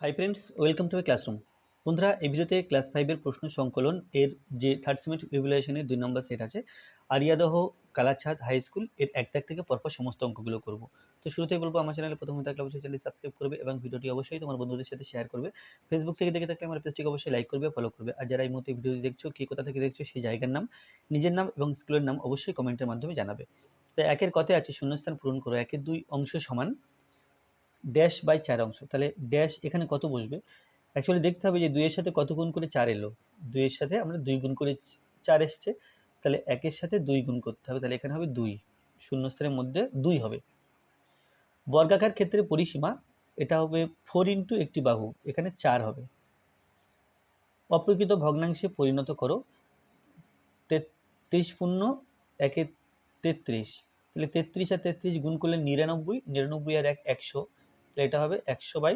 Hi friends welcome to classroom বন্ধুরা, এই ভিডিওতে ক্লাস ফাইভের প্রশ্ন সংকলন এর যে থার্ড সেমিস্টার রিভুলেশনের দুই নম্বর সেট আছে, আরিয়াদহ কালাছাদ হাই স্কুলের এক দাগ থেকে পরপর সমস্ত অঙ্কগুলো করব। তো শুরুতেই বলব, আমার চ্যানেলে প্রথমে থাকলে অবশ্যই চ্যানেল সাবস্ক্রাইব করবে এবং ভিডিওটি অবশ্যই তোমার বন্ধুদের সাথে শেয়ার করবে। ফেসবুক থেকে দেখে থাকলে আমার পেজটিকে অবশ্যই লাইক করবে ফলো করবে। আর যারা এই মুহূর্তে ভিডিওটি দেখছ, কী কোথা থেকে দেখছ, সেই জায়গার নাম, নিজের নাম এবং স্কুলের নাম অবশ্যই কমেন্টের মাধ্যমে জানাবে। তো একের কথায় আছে শূন্যস্থান পূরণ করো, একের দুই অংশ সমান ড্যাশ বাই চার অংশ। তাহলে ড্যাশ এখানে কত বসবে? অ্যাকচুয়ালি দেখতে হবে যে দুইয়ের সাথে কত গুণ করে চার এলো? দুইয়ের সাথে আমরা দুই গুণ করে চার এসছে, তাহলে একের সাথে দুই গুণ করতে হবে। তাহলে এখানে হবে দুই। শূন্যস্থানের মধ্যে দুই হবে। বর্গাকার ক্ষেত্রে পরিসীমা, এটা হবে ফোর ইন্টু একটি বাহু। এখানে চার হবে। অপ্রকৃত ভগ্নাংশে পরিণত করো। তেত্রিশ পূর্ণ একে তেত্রিশ। তাহলে তেত্রিশ আর তেত্রিশ গুণ করলে নিরানব্বই নিরানব্বই আর এক একশো। তাহলে এটা হবে একশো বাই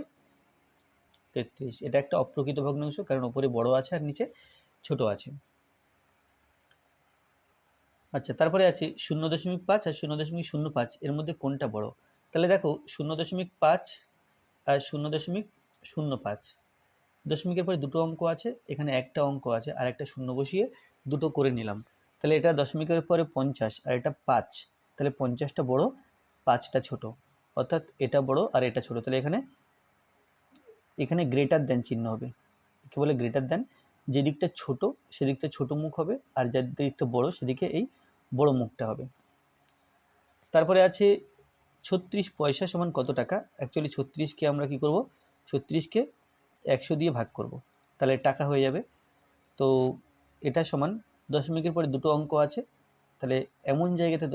তেত্রিশ। এটা একটা অপ্রকৃত ভগ্নাংশ, কারণ ওপরে বড় আছে আর নিচে ছোট আছে। আচ্ছা তারপরে আছে শূন্য দশমিক পাঁচ আর শূন্য দশমিক শূন্য পাঁচ। এর মধ্যে কোনটা বড়? তাহলে দেখো, শূন্য দশমিক পাঁচ আর শূন্য দশমিক শূন্য পাঁচ। দশমিকের পরে দুটো অঙ্ক আছে, এখানে একটা অঙ্ক আছে আর একটা শূন্য বসিয়ে দুটো করে নিলাম। তাহলে এটা দশমিকের পরে পঞ্চাশ আর এটা পাঁচ। তাহলে পঞ্চাশটা বড়, পাঁচটা ছোট। অর্থাৎ এটা বড় আর এটা ছোট। তাহলে এখানে এখানে গ্রেটার দেন চিহ্ন হবে। কী বলে গ্রেটার দেন যে দিকটা ছোট, সেদিকটা ছোট মুখ হবে আর যার দিকটা বড়, সেদিকে এই বড় মুখটা হবে। তারপরে আছে ছত্রিশ পয়সা সমান কত টাকা? অ্যাকচুয়ালি ছত্রিশকে আমরা কি করব? ছত্রিশকে একশো দিয়ে ভাগ করব। তাহলে টাকা হয়ে যাবে। তো এটা সমান দশমিকের পরে দুটো অঙ্ক আছে। তাহলে এমন জায়গাতে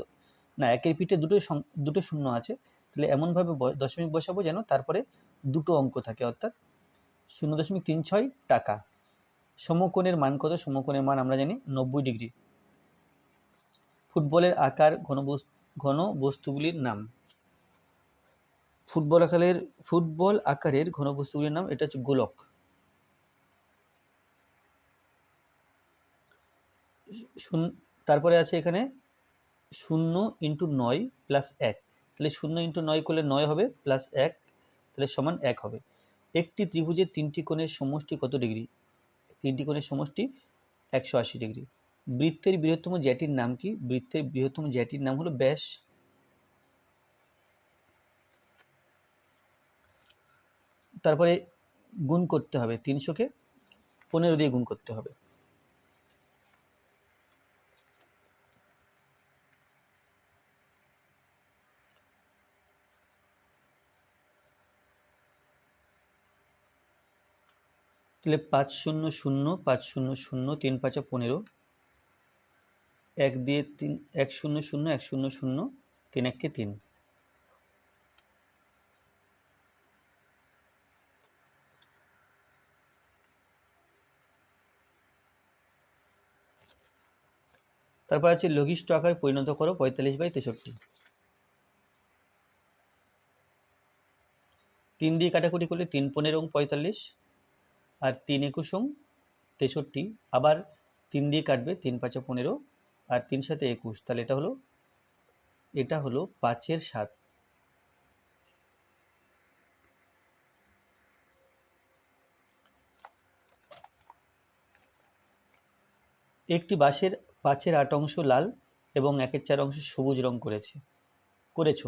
না, একের পিঠে দুটো দুটো শূন্য আছে। তাহলে এমনভাবে দশমিক বসাবো যেন তারপরে দুটো অঙ্ক থাকে, অর্থাৎ শূন্য দশমিক তিন ছয় টাকা। সমকোণের মান কত? সমকোণের মান আমরা জানি নব্বই ডিগ্রি। ফুটবলের আকার ঘন বস্তুগুলির নাম। ফুটবল আকারের ফুটবল আকারের ঘন বস্তুগুলির নাম, এটা হচ্ছে গোলক। তারপরে আছে এখানে শূন্য ইন্টু নয় প্লাস এক। তাহলে শূন্য ইন্টু নয় করলে নয় হবে প্লাস এক, তাহলে সমান এক হবে। একটি ত্রিভুজের তিনটি কোণের সমষ্টি কত ডিগ্রি? তিনটি কোণের সমষ্টি একশো আশি ডিগ্রি। বৃত্তের বৃহত্তম জ্যাটির নাম কি? বৃত্তের বৃহত্তম জ্যাটির নাম হলো ব্যাস। তারপরে গুণ করতে হবে তিনশোকে, পনেরো দিয়ে গুণ করতে হবে। তাহলে পাঁচ শূন্য শূন্য, পাঁচ শূন্য শূন্য, তিন পাঁচা পনেরো। এক দিয়ে তিন, এক শূন্য শূন্য, এক শূন্য শূন্য, তিন এককে তিন। তারপর আছে লঘিষ্ঠ আকার পরিণত করো, পঁয়তাল্লিশ বাই তেষট্টি। তিন দিয়ে কাটাকুটি করলে তিন পনেরো এবং পঁয়তাল্লিশ। আর তিন একুশম, তেষট্টি, আবার তিন দিয়ে কাটবে তিন পাঁচে পনেরো আর তিন সাথে একুশ। তাহলে এটা হলো এটা হলো পাঁচের সাত। একটি বাসের পাঁচের আট অংশ লাল এবং একের চার অংশ সবুজ রং করেছে, করেছ।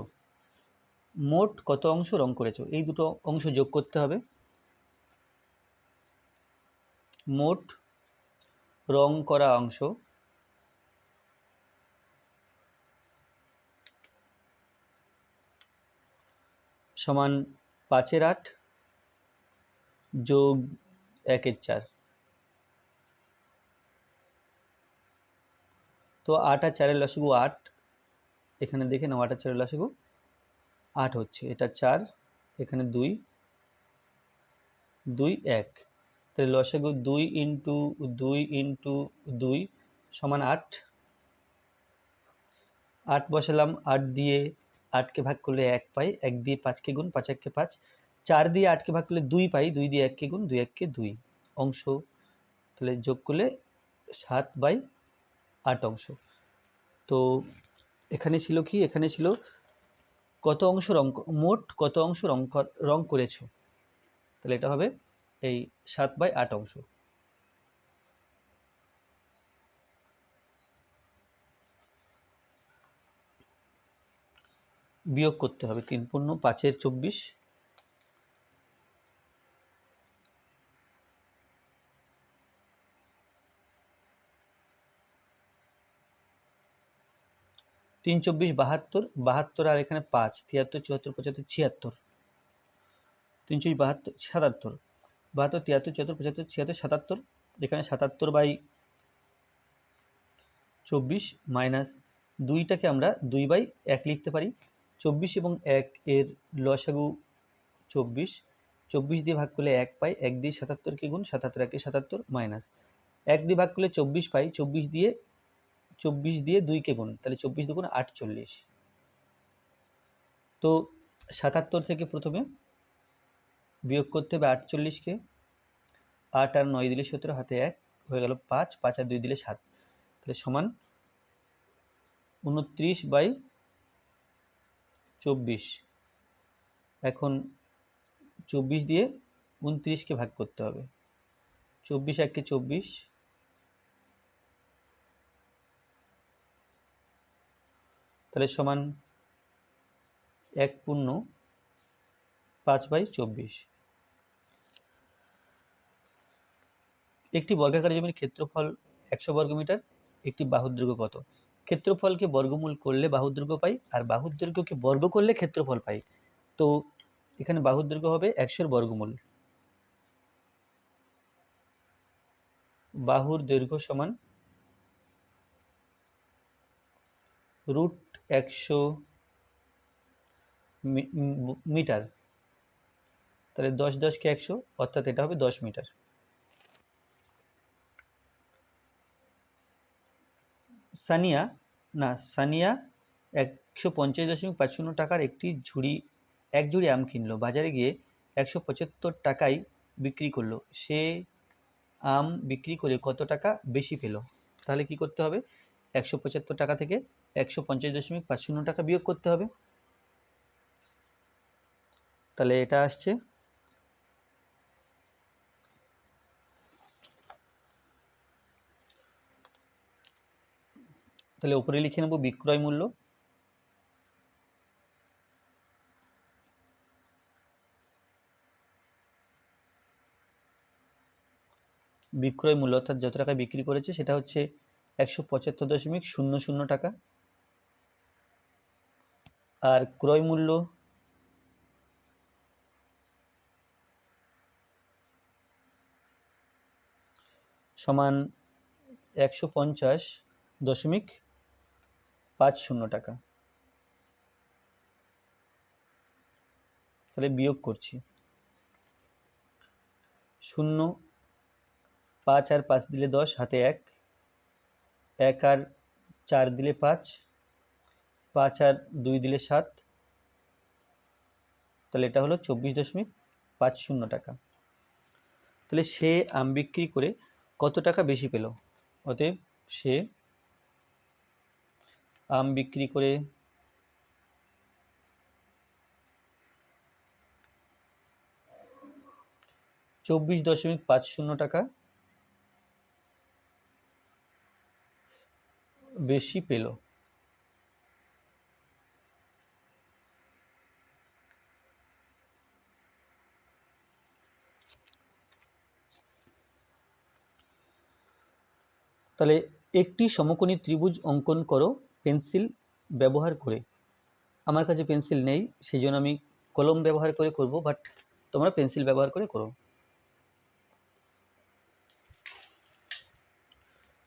মোট কত অংশ রং করেছ? এই দুটো অংশ যোগ করতে হবে। মোট রং করা অংশ। সমান পাঁচের আট যোগ একের চার। তো আট আর চারের লসগু আট। এখানে দেখে নাও, আট আর চারের লসগু আট হচ্ছে। এটা চার, এখানে দুই দুই, এক। তাহলে লসাগু দুই ইন্টু দুই ইন্টু দুই সমান আট। আট বসালাম, আট দিয়ে আটকে ভাগ করলে এক পাই, এক দিয়ে পাঁচকে গুণ পাঁচ এককে পাঁচ। চার দিয়ে আটকে ভাগ করলে দুই পাই, দুই দিয়ে এককে গুণ দুই এককে দুই। অংশ, তাহলে যোগ করলে সাত বাই আট অংশ। তো এখানে ছিল কি? এখানে ছিল কত অংশ রং মোট কত অংশ রং রং করেছ? তাহলে এটা হবে এই সাত বাই আট অংশ। বিয়োগ করতে হবে তিন পূর্ণ পাঁচের চব্বিশ। তিন চব্বিশ বাহাত্তর বাহাত্তর আর এখানে পাঁচ, তিয়াত্তর, চুয়াত্তর, পঁচাত্তর, ছিয়াত্তর। তিন চব্বিশ বাহাত্তর সাতাত্তর বাহাত্তর, তিয়াত্তর, চুয়াত্তর, পঁচাত্তর, ছিয়াত্তর, সাতাত্তর, এখানে সাতাত্তর বাই চব্বিশ মাইনাস দুইটাকে আমরা দুই বাই এক লিখতে পারি। চব্বিশ এবং এক এর লসাগু চব্বিশ। চব্বিশ দিয়ে ভাগ করলে এক পাই, এক দিয়ে সাতাত্তরকে গুণ সাতাত্তর, একে সাতাত্তর মাইনাস। এক দিয়ে ভাগ করলে চব্বিশ পাই, চব্বিশ দিয়ে চব্বিশ দিয়ে দুইকে গুণ, তাহলে চব্বিশ দুগুণ আটচল্লিশ। তো সাতাত্তর থেকে প্রথমে বিয়োগ করতে হবে আটচল্লিশকে আট আর নয় দিলে সতেরো, হাতে এক হয়ে গেল পাঁচ পাঁচ আর দুই দিলে সাত। তাহলে সমান উনত্রিশ বাই চব্বিশ। এখন চব্বিশ দিয়ে উনত্রিশকে ভাগ করতে হবে। চব্বিশ এককে চব্বিশ তাহলে সমান এক পূর্ণ পাঁচ বাই চব্বিশ। একটি বর্গাকার জমির ক্ষেত্রফল একশো বর্গমিটার, একটি বাহুর দৈর্ঘ্য কত? ক্ষেত্রফলকে বর্গমূল করলে বাহুর দৈর্ঘ্য পাই, আর বাহুর দৈর্ঘ্যকে বর্গ করলে ক্ষেত্রফল পাই। তো এখানে বাহুর দৈর্ঘ্য হবে একশোর বর্গমূল। বাহুর দৈর্ঘ্য সমান রুট একশো মিটার। তাহলে দশ দশকে একশো, অর্থাৎ এটা হবে দশ মিটার। সানিয়া, না, সানিয়া একশো পঞ্চাশ দশমিক পাঁচ শূন্য টাকার একটি ঝুড়ি, এক ঝুড়ি আম কিনলো। বাজারে গিয়ে একশো পঁচাত্তর টাকায় বিক্রি করল। সে আম বিক্রি করে কত টাকা বেশি পেল? তাহলে কি করতে হবে? একশো পঁচাত্তর টাকা থেকে একশো পঞ্চাশ দশমিক পাঁচ টাকা বিয়োগ করতে হবে। তাহলে এটা আসছে। তাহলে উপরে লিখে নেব বিক্রয় মূল্য। বিক্রয় মূল্য অর্থাৎ যত টাকা বিক্রি করেছে, সেটা হচ্ছে একশো পঁচাত্তর দশমিক শূন্য শূন্য টাকা। আর ক্রয় মূল্য সমান একশো পঞ্চাশ দশমিক পাঁচ শূন্য টাকা। তাহলে বিয়োগ করছি। শূন্য, পাঁচ আর পাঁচ দিলে দশ, হাতে এক। এক আর চার দিলে পাঁচ। পাঁচ আর দুই দিলে সাত। তাহলে এটা হলো চব্বিশ দশমিক পাঁচ শূন্য টাকা। তাহলে সে আম বিক্রি করে কত টাকা বেশি পেল? অতএব সে আম বিক্রি করে চব্বিশ দশমিক পাঁচ শূন্য টাকা বেশি পেল। তাহলে একটি সমকোণী ত্রিভুজ অঙ্কন করো। পেন্সিল ব্যবহার করে, আমার কাছে পেন্সিল নেই সেই জন্য আমি কলম ব্যবহার করে করব বাট তোমরা পেন্সিল ব্যবহার করে করো।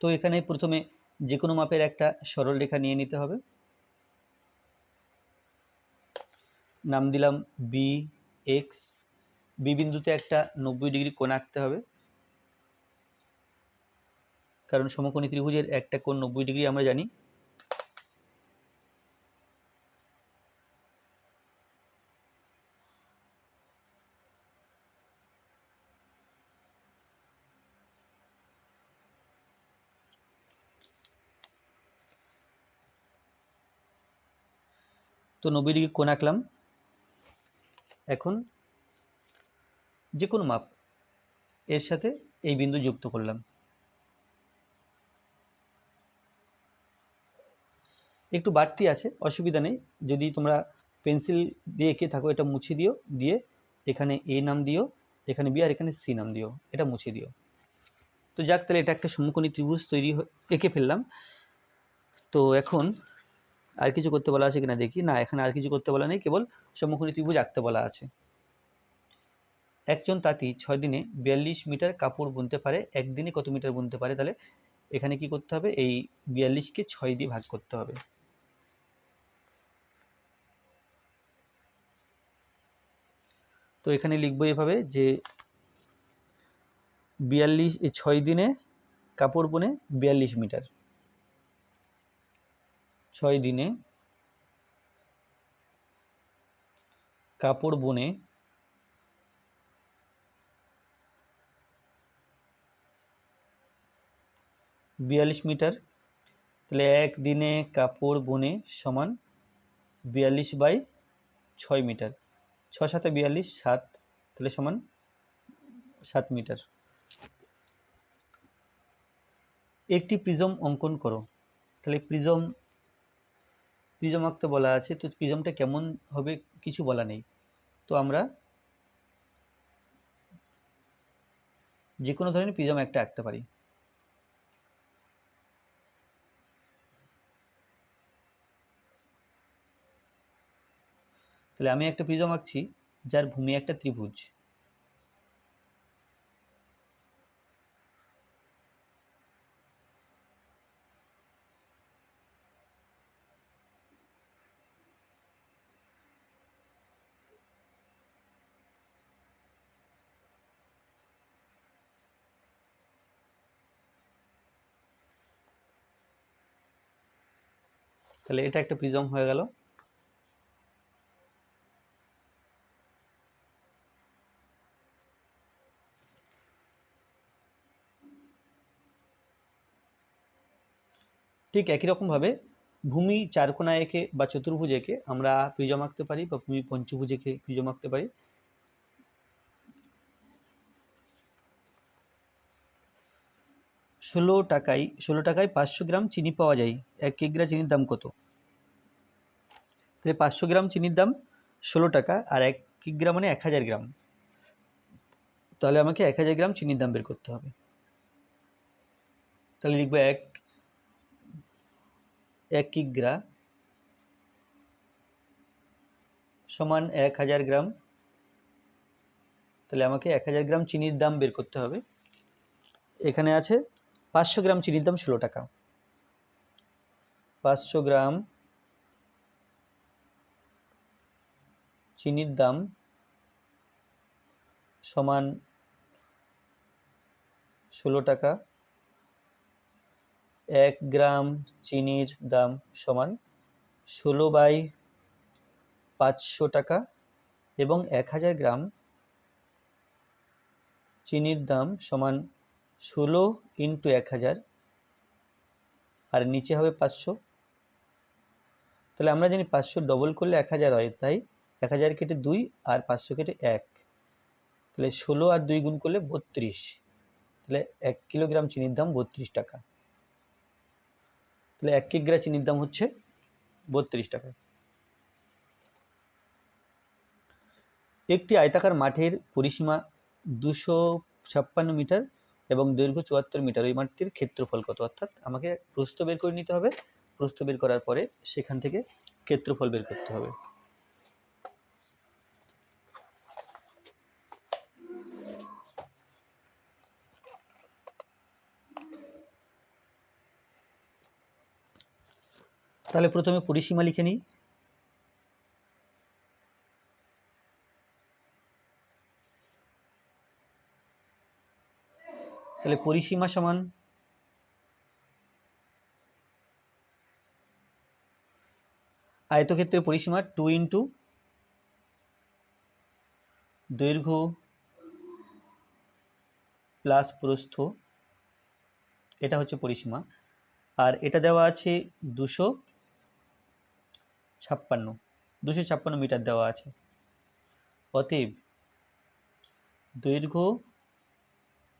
তো এখানে প্রথমে যে কোনো মাপের একটা সরল রেখা নিয়ে নিতে হবে। নাম দিলাম বি এক্স বি বিন্দুতে একটা নব্বই ডিগ্রি কোণ আঁকতে হবে। কারণ সমকোণী ত্রিভুজের একটা কোণ নব্বই ডিগ্রি আমরা জানি। তো নব্বই ডিগ্রি আঁকলাম। এখন যে কোনো মাপ এর সাথে এই বিন্দু যুক্ত করলাম। একটু বাড়তি আছে, অসুবিধা নেই। যদি তোমরা পেন্সিল দিয়ে এঁকে থাকো, এটা মুছে দিও, দিয়ে এখানে এ নাম দিও, এখানে বি, আর এখানে সি নাম দিও, এটা মুছে দিও। তো যাক, তাহলে এটা একটা সমকোণী ত্রিভুজ তৈরি এঁকে ফেললাম। তো এখন আর কিছু করতে বলা আছে কিনা দেখি। না, এখানে আর কিছু করতে বলা নেই, কেবল সমকোণী ত্রিভুজ আঁকতে বলা আছে। একজন তাঁতি ছয় দিনে বিয়াল্লিশ মিটার কাপড় বুনতে পারে, একদিনে কত মিটার বুনতে পারে? তাহলে এখানে কি করতে হবে? এই বিয়াল্লিশকে ছয় দিয়ে ভাগ করতে হবে। তো এখানে লিখব এভাবে যে বিয়াল্লিশ, ছয় দিনে কাপড় বুনে বিয়াল্লিশ মিটার। ছয় দিনে কাপড় বনে বিয়াল্লিশ মিটার, তাহলে এক দিনে কাপড় বনে সমান বিয়াল্লিশ বাই ছয় মিটার। ছ সাথে বিয়াল্লিশ, সাত, তাহলে সমান সাত মিটার। একটি প্রিজম অঙ্কন করো। তাহলে প্রিজম প্রিজম আঁকতে বলা আছে, তো প্রিজমটা কেমন হবে কিছু বলা নেই। তো আমরা যে কোনো ধরনের প্রিজম একটা আঁকতে পারি। তাহলে আমি একটা প্রিজম আঁকছি, যার ভূমি একটা ত্রিভুজ। তাহলে এটা একটা প্রিজম হয়ে গেল। ঠিক একই রকমভাবে ভূমি চারকোনা এঁকে বা চতুর্ভুজ এঁকে আমরা প্রিজম আঁকতে পারি বা ভূমি পঞ্চভুজ এঁকে প্রিজম আঁকতে পারি। ষোলো টাকায় ষোলো টাকায় পাঁচশো গ্রাম চিনি পাওয়া যায়। এক কিগ্রা চিনির দাম কত? তাহলে পাঁচশো গ্রাম চিনির দাম ষোলো টাকা আর এক কিগ্রা মানে এক হাজার গ্রাম। তাহলে আমাকে এক হাজার গ্রাম চিনির দাম বের করতে হবে। তাহলে লিখব এক এক কিগ্রা সমান এক হাজার গ্রাম। তাহলে আমাকে এক হাজার গ্রাম চিনির দাম বের করতে হবে। এখানে আছে পাঁচশো গ্রাম চিনির দাম ষোলো টাকা। পাঁচশো গ্রাম চিনির দাম সমান ষোলো টাকা। এক গ্রাম চিনির দাম সমান ষোলো বাই পাঁচশো টাকা এবং এক হাজার গ্রাম চিনির দাম সমান ষোলো ইন্টু এক হাজার, আর নিচে হবে পাঁচশো। তাহলে আমরা জানি পাঁচশো ডবল করলে এক হাজার হয়, তাই এক হাজার কেটে দুই আর পাঁচশো কেটে এক। তাহলে ষোলো আর দুই গুণ করলে বত্রিশ। তাহলে এক কিলোগ্রাম চিনির দাম বত্রিশ টাকা। তাহলে এক কিগ্রা চিনির দাম হচ্ছে বত্রিশ টাকা। একটি আয়তাকার মাঠের পরিসীমা দুশো ছাপ্পান্ন মিটার এবং দৈর্ঘ্য চুয়াত্তর মিটার ওই মাঠটির ক্ষেত্রফল কত? অর্থাৎ আমাকে প্রস্থ বের করে নিতে হবে। প্রস্থ বের করার পরে সেখান থেকে ক্ষেত্রফল বের করতে হবে। তাহলে প্রথমে পরিসীমা লিখে নিই। তাহলে পরিসীমা সমান আয়তক্ষেত্রের পরিসীমা টু ইন্টু দৈর্ঘ্য প্লাস প্রস্থ। এটা হচ্ছে পরিসীমা। আর এটা দেওয়া আছে দুশো ছাপ্পান্ন। দুশো ছাপ্পান্ন মিটার দেওয়া আছে। অতএব দৈর্ঘ্য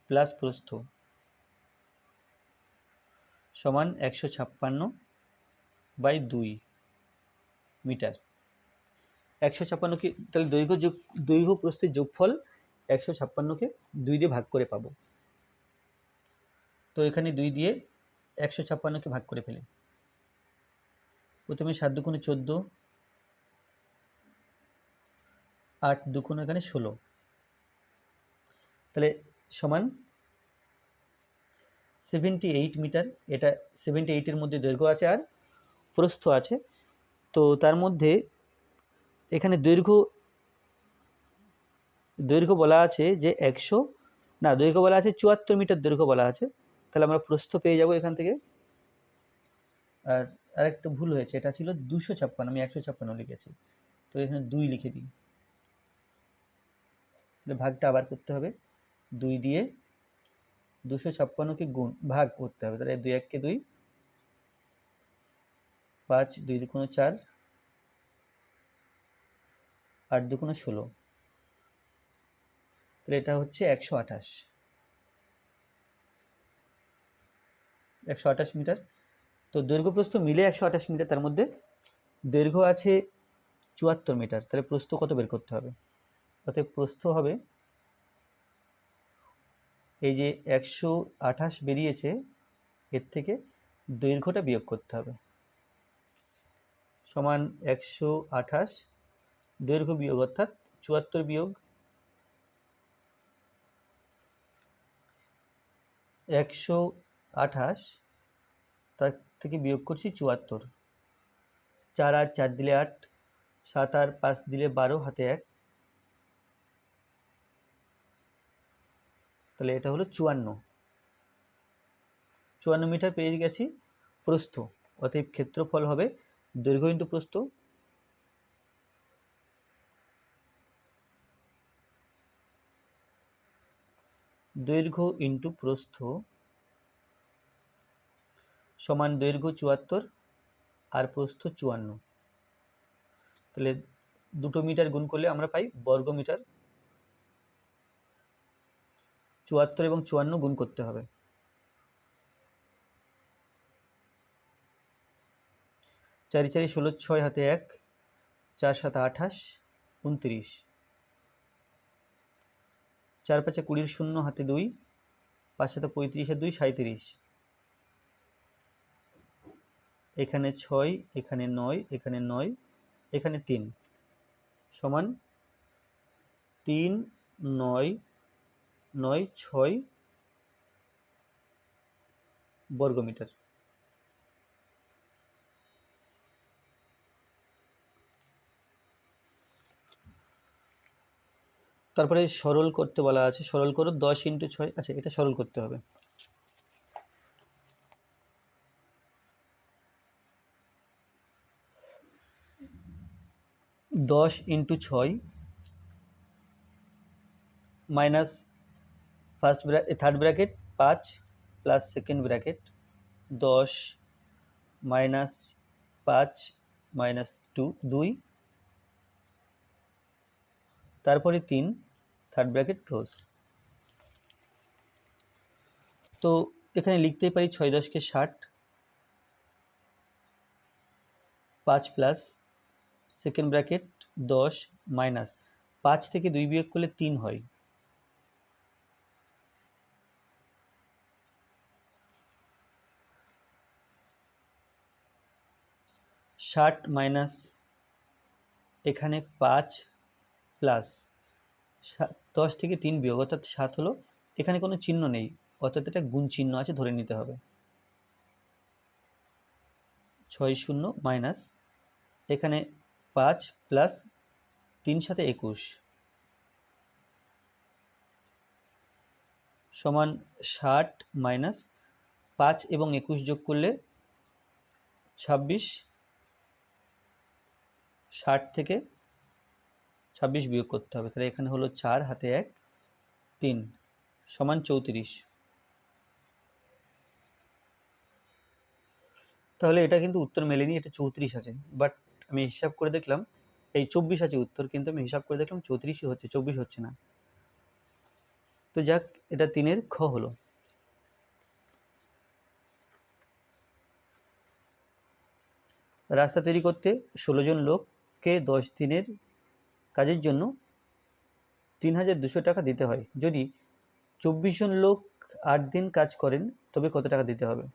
প্লাস প্রস্থ সমান একশো ছাপ্পান্ন বাই দুই মিটার। একশো ছাপ্পান্নকে তাহলে দৈর্ঘ্য যোগ দৈর্ঘ্য প্রস্থের যোগফল একশো ছাপ্পান্নকে দুই দিয়ে ভাগ করে পাবো। তো এখানে দুই দিয়ে একশো ছাপ্পান্নকে ভাগ করে ফেলি। প্রথমে সাত দুগুণে চোদ্দ, আট দুগুণ এখানে ষোলো। তাহলে সমান সেভেন্টি এইট মিটার। এটা সেভেন্টি এইটের মধ্যে দৈর্ঘ্য আছে আর প্রস্থ আছে। তো তার মধ্যে এখানে দৈর্ঘ্য দৈর্ঘ্য বলা আছে যে একশো, না, দৈর্ঘ্য বলা আছে চুয়াত্তর মিটার দৈর্ঘ্য বলা আছে। তাহলে আমরা প্রস্থ পেয়ে যাব এখান থেকে। আর আরেকটা ভুল হয়েছে, এটা ছিল দুশো ছাপ্পান্ন, আমি একশো ছাপ্পান্ন লিখেছি। তো এখানে দুই লিখে দিই। ভাগটা আবার করতে হবে। দুই দিয়ে দুশো ছাপ্পান্নকে গুণ ভাগ করতে হবে। তাহলে দুই এককে দুই, পাঁচ দুই দুগুণ চার, আট দুগুণ ষোলো। তাহলে এটা হচ্ছে একশো আঠাশ। একশো আঠাশ মিটার। তো দৈর্ঘ্য প্রস্থ মিলে একশো আঠাশ মিটার, তার মধ্যে দৈর্ঘ্য আছে চুয়াত্তর মিটার। তাহলে প্রস্থ কত বের করতে হবে? অতএব প্রস্থ হবে এই যে একশো আঠাশ বেরিয়েছে, এর থেকে দৈর্ঘ্যটা বিয়োগ করতে হবে। সমান একশো আঠাশ, দৈর্ঘ্য বিয়োগ অর্থাৎ চুয়াত্তর বিয়োগ একশো আঠাশ, তার থেকে বিয়োগ করছি চুয়াত্তর। চার আর চার দিলে আট, সাত আর পাঁচ দিলে বারো, হাতে এক। তাহলে এটা হলো চুয়ান্ন। চুয়ান্ন মিটার পেয়ে গেছি প্রস্থ। অতএব ক্ষেত্রফল হবে দৈর্ঘ্য ইন্টু প্রস্থ। দৈর্ঘ্য ইন্টু প্রস্থ সমান দৈর্ঘ্য চুয়াত্তর আর প্রস্থ চুয়ান্ন। তাহলে দুটো মিটার গুণ করলে আমরা পাই বর্গ মিটার চুয়াত্তর এবং চুয়ান্ন গুণ করতে হবে। চারি চারি ষোলো, ছয় হাতে এক, চার সাথে আঠাশ, উনত্রিশ। চার পাঁচে কুড়ির শূন্য হাতে দুই, পাঁচ সাথে পঁয়ত্রিশে দুই সাঁত্রিশ এখানে ছয়, এখানে নয় এখানে নয়, এখানে তিন। সমান তিন, নয় নয়, ছয় বর্গমিটার। তারপরে সরল করতে বলা আছে, সরল করো দশ ইন্টু ছয় আচ্ছা এটা সরল করতে হবে। দশ ইন্টু ছয় মাইনাস ফার্স্ট থার্ড ব্র্যাকেট পাঁচ প্লাস সেকেন্ড ব্র্যাকেট দশ মাইনাস পাঁচ মাইনাস টু দুই। তারপরে তিন থার্ড ব্র্যাকেট ক্লোজ তো এখানে লিখতেই পারি ছয় দশকে ষাট, পাঁচ প্লাস সেকেন্ড ব্র্যাকেট দশ মাইনাস পাঁচ থেকে দুই বিয়োগ করলে তিন হয়। ষাট মাইনাস এখানে পাঁচ প্লাস দশ থেকে তিন বিয়োগ, অর্থাৎ সাত হলো, এখানে কোনো চিহ্ন নেই, অর্থাৎ এটা গুণ চিহ্ন আছে, ধরে নিতে হবে। ছয় শূন্য মাইনাস এখানে পাঁচ প্লাস তিন সাথে একুশ। সমান ষাট মাইনাস পাঁচ এবং একুশ যোগ করলে ছাব্বিশ ষাট থেকে ছাব্বিশ বিয়োগ করতে হবে। তাহলে এখানে হলো চার, হাতে এক, তিন, সমান চৌত্রিশ। তাহলে এটা কিন্তু উত্তর মেলেনি, এটা চৌত্রিশ আছে। বাট আমি হিসাব করে দেখলাম, এই চব্বিশ আছে উত্তর, কিন্তু আমি হিসাব করে দেখলাম চৌত্রিশই হচ্ছে, চব্বিশ হচ্ছে না। তো যাক, এটা তিনের খ হলো। রাস্তা তৈরি করতে ষোলো জন লোককে দশ দিনের কাজের জন্য তিন হাজার দুশো টাকা দিতে হয়। যদি চব্বিশ জন লোক আট দিন কাজ করেন, তবে কত টাকা দিতে হবে?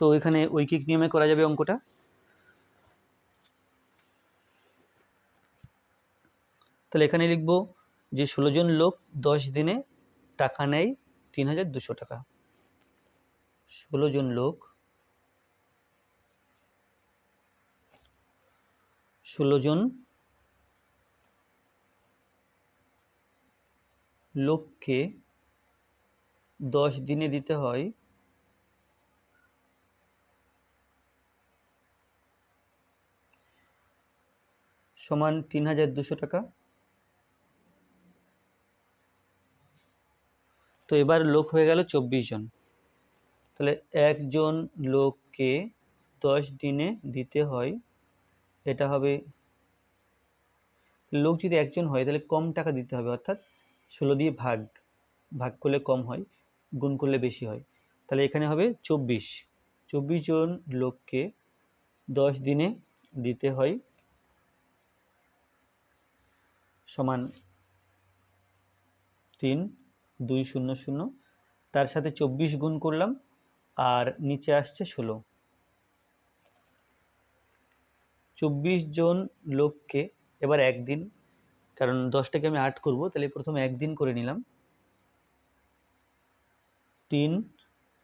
তো এখানে ঐকিক নিয়মে করা যাবে অঙ্কটা। তাহলে এখানে লিখব যে ষোলো জন লোক দশ দিনে টাকা নেয় তিন হাজার দুশো টাকা। ষোলো জন লোক। ষোলো জন লোককে দশ দিনে দিতে হয়। সমান তিন হাজার দুশো টাকা। তো এবার লোক হয়ে গেল চব্বিশ জন। তাহলে একজন লোককে দশ দিনে দিতে হয়, এটা হবে, লোক যদি একজন হয় তাহলে কম টাকা দিতে হবে, অর্থাৎ ষোলো দিয়ে ভাগ ভাগ করলে কম হয়, গুণ করলে বেশি হয়। তাহলে এখানে হবে চব্বিশ। চব্বিশ জন লোককে দশ দিনে দিতে হয় সমান তিন। দুই শূন্য শূন্য। তার সাথে চব্বিশ গুণ করলাম, আর নিচে আসছে ষোলো। চব্বিশ জন লোককে এবার একদিন, কারণ দশটাকে আমি আট করব, তাহলে প্রথমে একদিন করে নিলাম। তিন,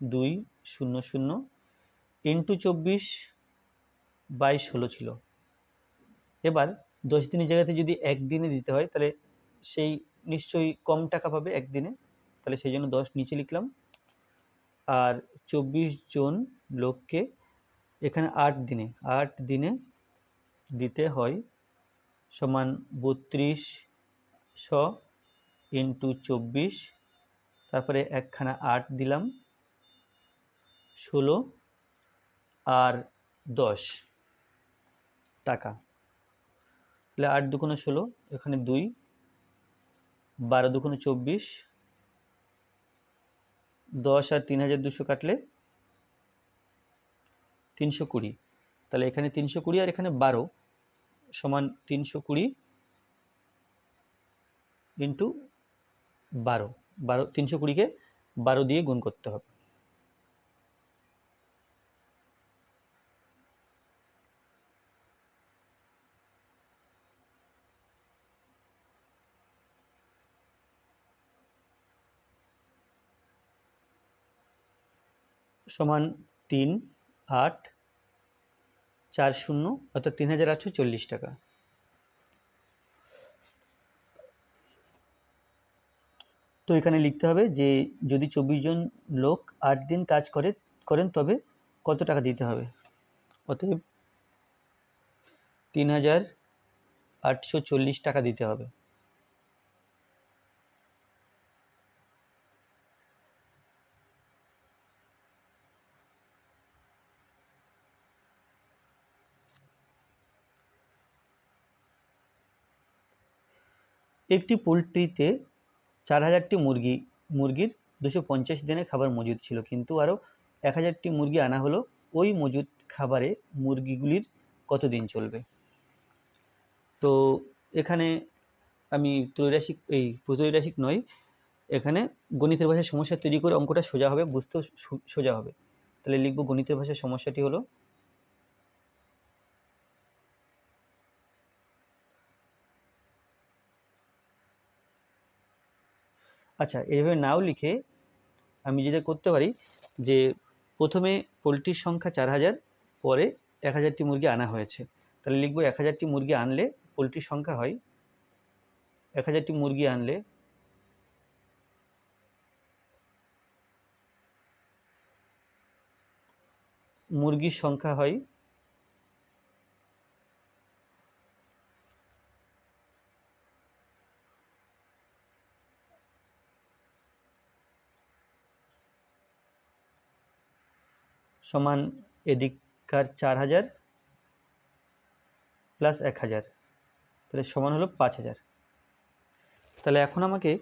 দুই, শূন্য শূন্য, ইন্টু চব্বিশ বাইশ ষোলো ছিল। এবার দশ দিনের জায়গাতে যদি একদিনে দিতে হয়, তাহলে সেই নিশ্চয়ই কম টাকা পাবে একদিনে। তাহলে সেই জন্য দশ নিচে লিখলাম। আর চব্বিশ জন লোককে এখানে আট দিনে আট দিনে দিতে হয় সমান বত্রিশ শ ইন্টু চব্বিশ, তারপরে একখানা আট দিলাম, ষোলো আর দশ টাকা। তাহলে আট দুগুণে ষোলো, এখানে দুই, বারো দুগুণে চব্বিশ দশ আর তিন হাজার দুশো কাটলে তিনশো কুড়ি। তাহলে এখানে তিনশো কুড়ি আর এখানে বারো সমান তিনশো কুড়ি ইন্টু বারো। বারো, তিনশো কুড়িকে বারো দিয়ে গুণ করতে হবে। সমান তিন আট চার শূন্য অর্থাৎ তিন হাজার আটশো চল্লিশ টাকা। তো এখানে লিখতে হবে যে, যদি চব্বিশ জন লোক আট দিন কাজ করে, করেন তবে কত টাকা দিতে হবে? অতএব তিন হাজার আটশো চল্লিশ টাকা দিতে হবে। একটি পোলট্রিতে চার হাজারটি মুরগি, মুরগির দুশো পঞ্চাশ দিনের খাবার মজুদ ছিল। কিন্তু আরও এক হাজারটি মুরগি আনা হলো, ওই মজুদ খাবারে মুরগিগুলির কত দিন চলবে? তো এখানে আমি ত্রৈরাসিক এই প্রত্রৈরাসিক নয়, এখানে গণিতের ভাষায় সমস্যা তৈরি করে অঙ্কটা সোজা হবে, বুঝতেও সোজা হবে। তাহলে লিখব গণিতের ভাষায় সমস্যাটি হলো আচ্ছা এইভাবে নাও লিখে আমি যেটা করতে পারি যে প্রথমে পোলট্রির সংখ্যা চার হাজার, পরে এক হাজারটি মুরগি আনা হয়েছে। তাহলে লিখব এক হাজারটি মুরগি আনলে পোলট্রির সংখ্যা হয়, এক হাজারটি মুরগি আনলে মুরগির সংখ্যা হয় সমান এদিককার চার হাজার প্লাস এক হাজার। তাহলে সমান হলো পাঁচ হাজার। তাহলে এখন আমাকে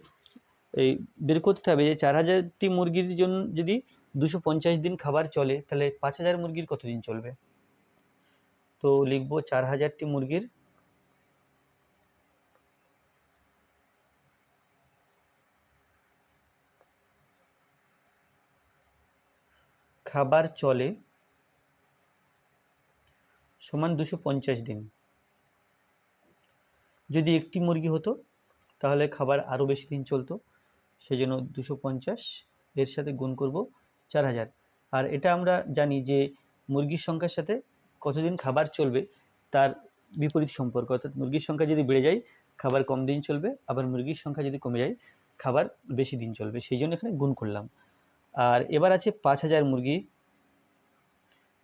এই বের করতে হবে যে চার হাজারটি মুরগির জন্য যদি দুশো দিন খাবার চলে, তাহলে পাঁচ হাজার মুরগির কতদিন চলবে? তো লিখব চার হাজারটি মুরগির খাবার চলে সমান দুশো পঞ্চাশ দিন। যদি একটি মুরগি হতো, তাহলে খাবার আরও বেশি দিন চলতো। সেই জন্য দুশো পঞ্চাশ এর সাথে গুণ করব চার হাজার। আর এটা আমরা জানি যে মুরগির সংখ্যার সাথে কতদিন খাবার চলবে, তার বিপরীত সম্পর্ক। অর্থাৎ মুরগির সংখ্যা যদি বেড়ে যায়, খাবার কম দিন চলবে, আবার মুরগির সংখ্যা যদি কমে যায়, খাবার বেশি দিন চলবে। সেই জন্য এখানে গুণ করলাম। আর এবার আছে পাঁচ হাজার মুরগি।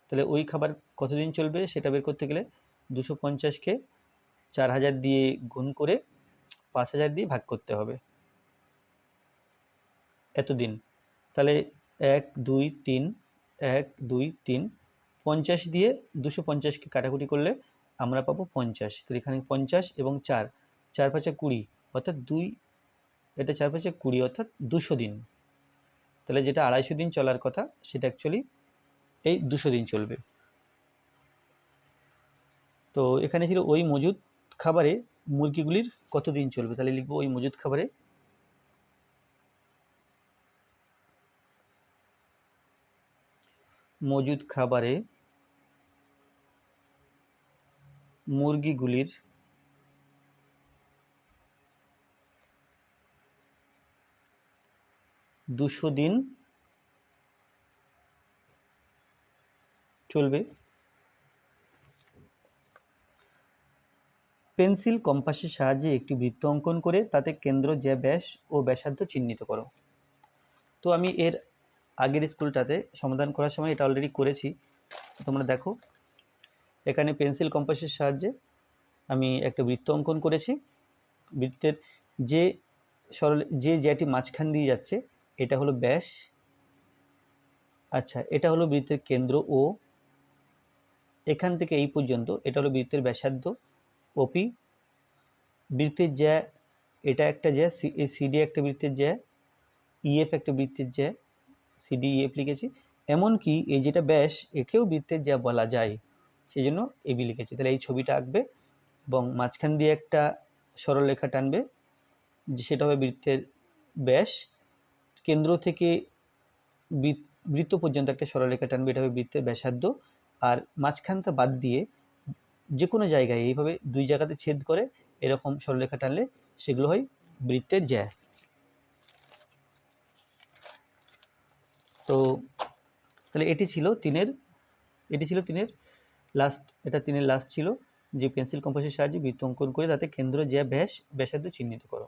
তাহলে ওই খাবার কতদিন চলবে সেটা বের করতে গেলে দুশো পঞ্চাশকে চার হাজার দিয়ে গুণ করে পাঁচ হাজার দিয়ে ভাগ করতে হবে। এতদিন। তাহলে এক, দুই, তিন, এক, দুই, তিন, পঞ্চাশ দিয়ে দুশো পঞ্চাশকে কাটাকুটি করলে আমরা পাবো পঞ্চাশ। তাহলে এখানে পঞ্চাশ এবং চার চার পাঁচে কুড়ি, অর্থাৎ দুই, এটা চার পাঁচে কুড়ি, অর্থাৎ দুশো দিন। তাহলে যেটা আড়াইশো দিন চলার কথা, সেটা অ্যাকচুয়ালি এই দুশো দিন চলবে। তো এখানে ছিল ওই মজুদ খাবারে মুরগিগুলির কত দিন চলবে? তাহলে লিখব ওই মজুদ খাবারে মজুদ খাবারে মুরগিগুলির দুশো দিন চলবে। পেন্সিল কম্পাসের সাহায্যে একটি বৃত্ত অঙ্কন করে তাতে কেন্দ্র জ্যা ব্যাস ও ব্যাসার্ধ চিহ্নিত করো। তো আমি এর আগের স্কুলটাতে সমাধান করার সময় এটা অলরেডি করেছি। তোমরা দেখো, এখানে পেন্সিল কম্পাসের সাহায্যে আমি একটা বৃত্ত অঙ্কন করেছি। বৃত্তের যে সরল যে জ্যাটি মাঝখান দিয়ে যাচ্ছে এটা হলো ব্যাস। আচ্ছা এটা হলো বৃত্তের কেন্দ্র ও। এখান থেকে এই পর্যন্ত, এটা হলো বৃত্তের ব্যাসার্ধ ওপি বৃত্তের জ্যা, এটা একটা জ্যা এই সিডি একটা বৃত্তের জ্যা ইএফ একটা বৃত্তের জ্যা সিডি ইএফ লিখেছি। এমনকি এই যেটা ব্যাস, একেও বৃত্তের জ্যা বলা যায়। সেই জন্য এবি লিখেছি। তাহলে এই ছবিটা আঁকবে এবং মাঝখান দিয়ে একটা সরলরেখা টানবে সেটা হবে বৃত্তের ব্যাস। কেন্দ্র থেকে বৃত্ত পর্যন্ত একটা সরলরেখা টানবে, এটা হবে বৃত্তের ব্যাসার্ধ। আর মাঝখানটা বাদ দিয়ে যে কোনো জায়গায় এইভাবে দুই জায়গাতে ছেদ করে এরকম সরলরেখা টানলে সেগুলো হয় বৃত্তের জ্যা। তো তাহলে এটি ছিল তিনের, এটি ছিল তিনের লাস্ট এটা তিনের লাস্ট ছিল। যে পেন্সিল কম্পাসের সাহায্যে বৃত্ত অঙ্কন করে তাতে কেন্দ্র জ্যা ব্যাস, ব্যাসার্ধ চিহ্নিত করো।